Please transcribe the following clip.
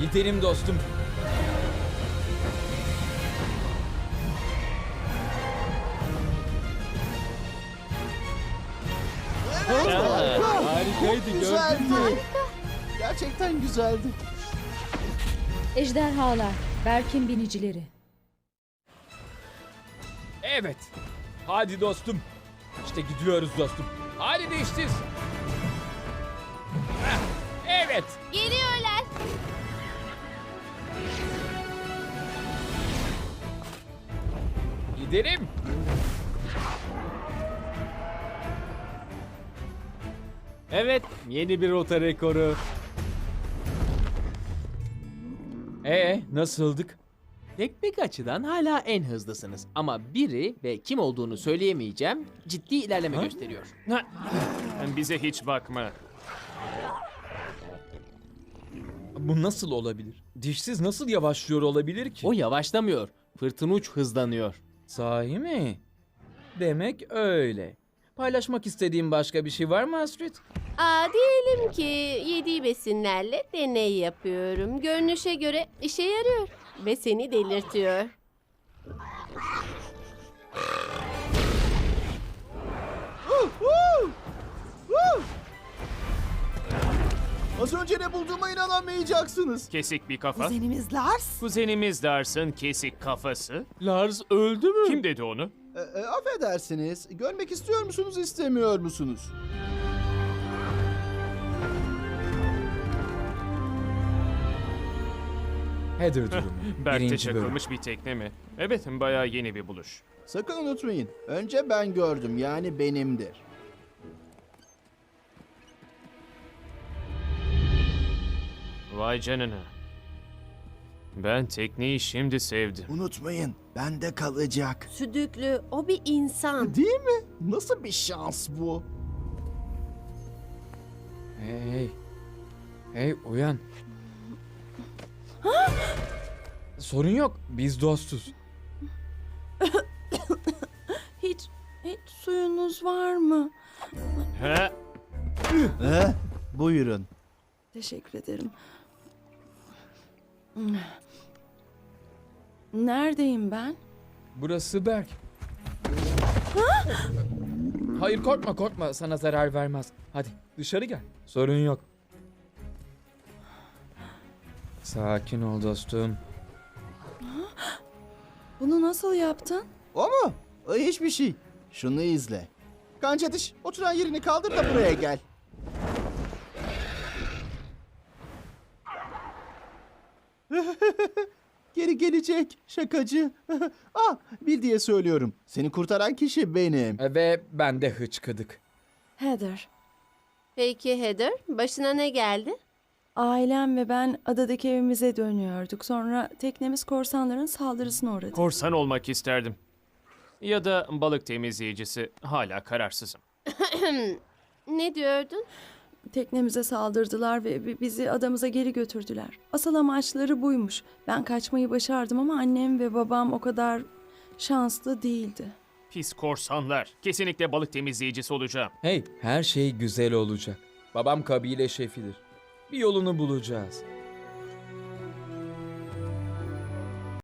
Gidelim dostum. Harikaydı Güzeldi. Gerçekten güzeldi. Ejderhalar, Berk'in binicileri. Evet. Hadi dostum. İşte gidiyoruz dostum. Hadi değiştir. Evet. Gidelim. Evet, yeni bir rota rekoru. Ee, nasıldık? Teknik açıdan hala en hızlısınız. Ama biri ve kim olduğunu söyleyemeyeceğim ciddi ilerleme Ha? gösteriyor. Bize hiç bakma. Bu nasıl olabilir? Dişsiz nasıl yavaşlıyor olabilir ki? O yavaşlamıyor. Fırtınuç hızlanıyor. Sahi mi? Demek öyle. Paylaşmak istediğin başka bir şey var mı Astrid? Aa, diyelim ki yediği besinlerle deney yapıyorum. Görünüşe göre işe yarıyor ve seni delirtiyor. Az önce ne bulduğuma inanamayacaksınız. Kesik bir kafa. Kuzenimiz Lars. Kuzenimiz Dars'ın kesik kafası. Lars öldü mü? Kim dedi onu? E, e, affedersiniz. Görmek istiyor musunuz, istemiyor musunuz? Heather durumu. Berk'te Birinci bölüm. çakılmış bir tekne mi? Evet, bayağı yeni bir buluş. Sakın unutmayın. Önce ben gördüm. Yani benimdir. Vay canına. Ben tekneyi şimdi sevdim. Unutmayın. Bende kalacak. Südüklü, o bir insan. Değil mi? Nasıl bir şans bu? Hey hey. Hey uyan. Sorun yok. Biz dostuz. Hiç hiç suyunuz var mı? He? He? Buyurun. Teşekkür ederim. Neredeyim ben? Burası Berk. Hayır korkma korkma sana zarar vermez. Hadi dışarı gel. Sorun yok. Sakin ol dostum. Bunu nasıl yaptın? O mu? O hiçbir şey. Şunu izle. Kanca diş, oturan yerini kaldır da buraya gel. Geri gelecek şakacı. ah, bil diye söylüyorum. Seni kurtaran kişi benim. E, Ve ben de hıçkıdık. Heather. Peki Heather, başına ne geldi? Ailem ve ben adadaki evimize dönüyorduk. Sonra teknemiz korsanların saldırısına uğradı. Korsan olmak isterdim. Ya da balık temizleyicisi. Hala kararsızım. Ne diyordun? Teknemize saldırdılar ve bi- bizi adamıza geri götürdüler. Asıl amaçları buymuş. Ben kaçmayı başardım ama annem ve babam o kadar şanslı değildi. Pis korsanlar. Kesinlikle balık temizleyicisi olacağım. Hey her şey güzel olacak. Babam kabile şefidir. Bir yolunu bulacağız.